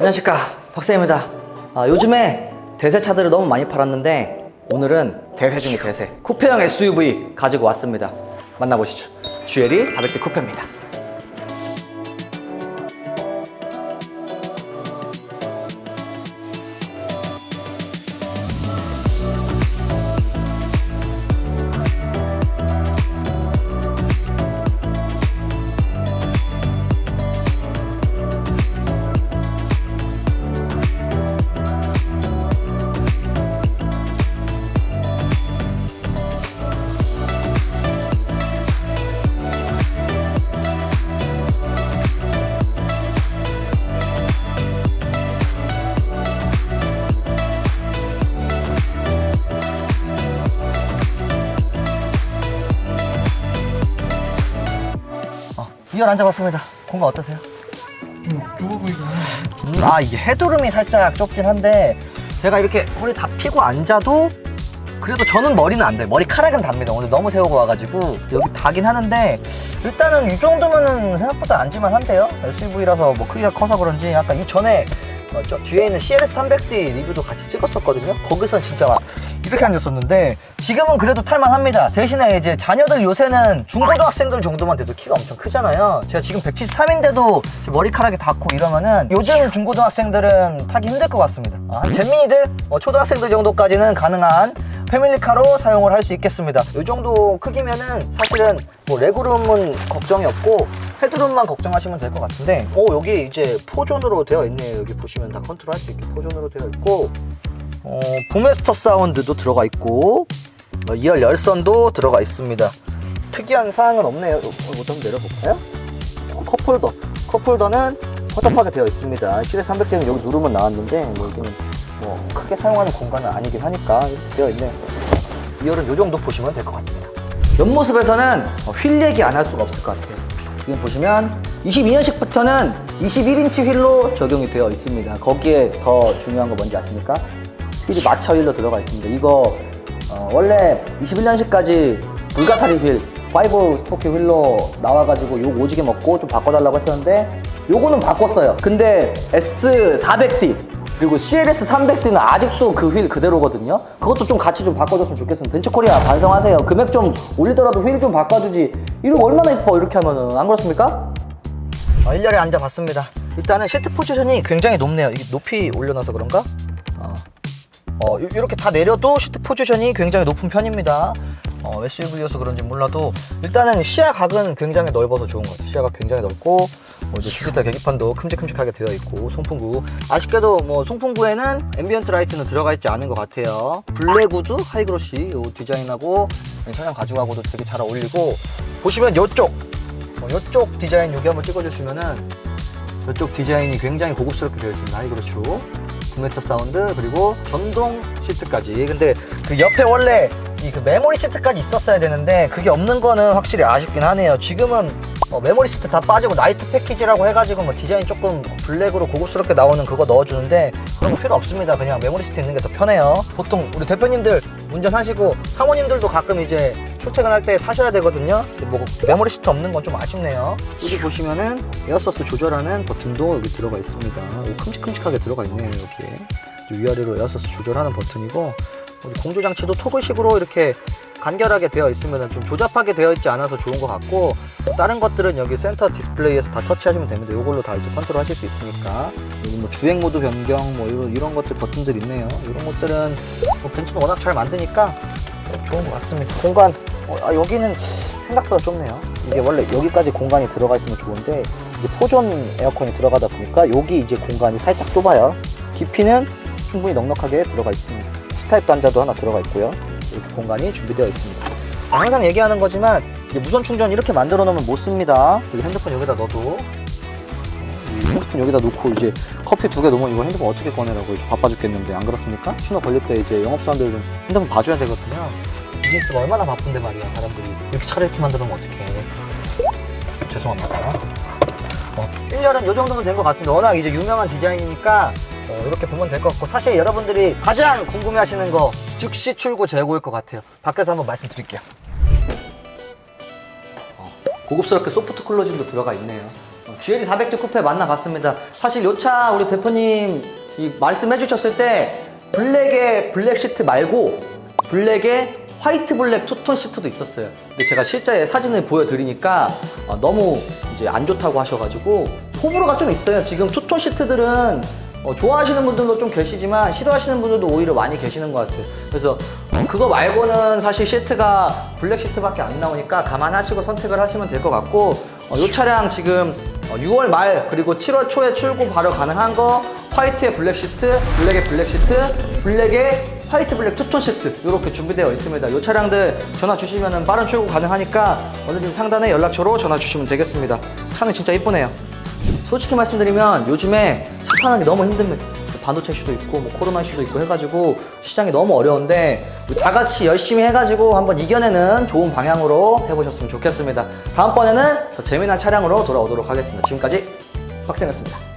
안녕하십니까 박사입니다. 아, 요즘에 대세 차들을 너무 많이 팔았는데 오늘은 대세 중의 대세. 쿠페형 SUV 가지고 왔습니다. 만나보시죠. GLE 400D 쿠페입니다 2열 앉아봤습니다 공간 어떠세요? 좁아 보이긴 하네. 음, 아 이게 헤드룸이 살짝 좁긴 한데 제가 이렇게 허리 다 펴고 앉아도 그래도 저는 머리는 안 돼요 머리카락은 답니다 오늘 너무 세우고 와가지고 여기 다긴 하는데 일단은 이 정도면은 생각보다 앉을만 한데요 SUV라서 뭐 크기가 커서 그런지 약간 이 전에 어, 저 뒤에 있는 CLS 300D 리뷰도 같이 찍었었거든요 거기선 진짜 막 이렇게 앉았었는데 지금은 그래도 탈만합니다. 대신에 이제 자녀들 요새는 중고등학생들 정도만 돼도 키가 엄청 크잖아요. 제가 지금 173인데도 머리카락이 닿고 이러면은 요즘 중고등학생들은 타기 힘들 것 같습니다. 아, 한 잼민이들? 뭐 초등학생들 정도까지는 가능한 패밀리카로 사용을 할 수 있겠습니다. 이 정도 크기면은 사실은 뭐 레그룸은 걱정이 없고 헤드룸만 걱정하시면 될 것 같은데 오 여기 이제 포존으로 되어 있네요. 여기 보시면 다 컨트롤 할 수 있게 포존으로 되어 있고 어, 부메스터 사운드도 들어가 있고 어, 2열 열선도 들어가 있습니다. 특이한 사항은 없네요. 어, 이거 좀 내려볼까요? 어, 컵홀더. 컵홀더는 허접하게 되어 있습니다. 실내 300대는 여기 누르면 나왔는데 뭐 여기는 뭐 크게 사용하는 공간은 아니긴 하니까 되어 있네요 2열은 이 정도 보시면 될 것 같습니다. 옆모습에서는 어, 휠 얘기 안 할 수가 없을 것 같아요. 지금 보시면 22년식부터는 21인치 휠로 적용이 되어 있습니다. 거기에 더 중요한 거 뭔지 아십니까? 휠이 마차 휠로 들어가 있습니다 이거 어, 원래 21년식까지 불가사리 휠 5 스토키 휠로 나와가지고 요거 오지게 먹고 좀 바꿔달라고 했었는데 요거는 바꿨어요 근데 S400D 그리고 CLS 300D는 아직도 그 휠 그대로거든요. 그것도 좀 같이 좀 바꿔줬으면 좋겠습니다. 벤처코리아 반성하세요. 금액 좀 올리더라도 휠 좀 바꿔주지. 이거 얼마나 이뻐 이렇게 하면은 안 그렇습니까? 어, 1열에 앉아봤습니다. 일단은 시트 포지션이 굉장히 높네요. 이게 높이 올려놔서 그런가? 어, 어, 이- 이렇게 다 내려도 시트 포지션이 굉장히 높은 편입니다. 어, SUV여서 그런지 몰라도 일단은 시야 각은 굉장히 넓어서 좋은 것 같아요. 시야가 굉장히 넓고 뭐 이제 디지털 계기판도 큼직큼직하게 되어 있고 송풍구 아쉽게도 뭐 송풍구에는 앰비언트 라이트는 들어가 있지 않은 것 같아요. 블랙 우드 하이그로시 요 디자인하고 차량 가죽하고도 되게 잘 어울리고 보시면 요쪽 어, 요쪽 디자인 여기 한번 찍어주시면은 이쪽 디자인이 굉장히 고급스럽게 되어 있습니다. 하이그로시로 구메터 사운드 그리고 전동 시트까지. 근데 그 옆에 원래 이 그 메모리 시트까지 있었어야 되는데 그게 없는 거는 확실히 아쉽긴 하네요. 지금은 어, 메모리 시트 다 빠지고 나이트 패키지라고 해가지고 뭐 디자인 조금 블랙으로 고급스럽게 나오는 그거 넣어주는데 그런 거 필요 없습니다. 그냥 메모리 시트 있는 게 더 편해요. 보통 우리 대표님들 운전하시고 사모님들도 가끔 이제 출퇴근할 때 타셔야 되거든요. 뭐 메모리 시트 없는 건 좀 아쉽네요. 여기 보시면은 에어서스 조절하는 버튼도 여기 들어가 있습니다. 여기 큼직큼직하게 들어가 있네요. 여기에 위아래로 에어서스 조절하는 버튼이고 공조 장치도 토글식으로 이렇게 간결하게 되어 있으면 좀 조잡하게 되어 있지 않아서 좋은 것 같고 다른 것들은 여기 센터 디스플레이에서 다 터치하시면 됩니다. 이걸로 다 이제 컨트롤 하실 수 있으니까 여기 뭐 주행 모드 변경 뭐 이런, 이런 것들 버튼들 있네요. 이런 것들은 뭐 벤츠는 워낙 잘 만드니까 좋은 것 같습니다. 공간 어, 아, 여기는 생각보다 좁네요. 이게 원래 여기까지 공간이 들어가 있으면 좋은데 이제 포존 에어컨이 들어가다 보니까 여기 이제 공간이 살짝 좁아요. 깊이는 충분히 넉넉하게 들어가 있습니다. C타입 단자도 하나 들어가 있고요. 이렇게 공간이 준비되어 있습니다. 자, 항상 얘기하는 거지만 무선 충전 이렇게 만들어 놓으면 못 씁니다. 그리고 핸드폰 여기다 넣어도 이 핸드폰 여기다 놓고 이제 커피 두개 놓으면 이거 핸드폰 어떻게 꺼내라고 이제 바빠 죽겠는데 안 그렇습니까? 신호 걸릴 때 이제 영업사원들은 핸드폰 봐줘야 되거든요. 비즈니스가 얼마나 바쁜데 말이야 사람들이. 이렇게 차를 이렇게 만들어 놓으면 어떡해. 죄송합니다. 어, 1년은 이 정도면 된 것 같습니다. 워낙 이제 유명한 디자인이니까 어, 이렇게 보면 될 것 같고 사실 여러분들이 가장 궁금해 하시는 거 즉시 출고 재고일 것 같아요. 밖에서 한번 말씀드릴게요. 어, 고급스럽게 소프트 클로징도 들어가 있네요. 어, GLE 400도 쿠페 만나봤습니다. 사실 요 차 우리 대표님 이 말씀해 주셨을 때 블랙에 블랙 시트 말고 블랙에 화이트 블랙 투톤 시트도 있었어요. 근데 제가 실제 사진을 보여드리니까 어, 너무 이제 안 좋다고 하셔가지고 호불호가 좀 있어요. 지금 투톤 시트들은 어, 좋아하시는 분들도 좀 계시지만 싫어하시는 분들도 오히려 많이 계시는 것 같아요. 그래서 어, 그거 말고는 사실 시트가 블랙 시트밖에 안 나오니까 감안하시고 선택을 하시면 될 것 같고 어, 이 차량 지금 어, 6월 말 그리고 7월 초에 출고 바로 가능한 거 화이트에 블랙 시트, 블랙에 블랙 시트, 블랙에 화이트 블랙 투톤 시트 이렇게 준비되어 있습니다. 이 차량들 전화 주시면 빠른 출고 가능하니까 언제든 상단에 연락처로 전화 주시면 되겠습니다. 차는 진짜 이쁘네요. 솔직히 말씀드리면 요즘에 차 타는 게 너무 힘듭니다. 반도체 이슈도 있고 뭐 코로나 이슈도 있고 해가지고 시장이 너무 어려운데 다 같이 열심히 해가지고 한번 이겨내는 좋은 방향으로 해보셨으면 좋겠습니다. 다음번에는 더 재미난 차량으로 돌아오도록 하겠습니다. 지금까지 박생이었습니다.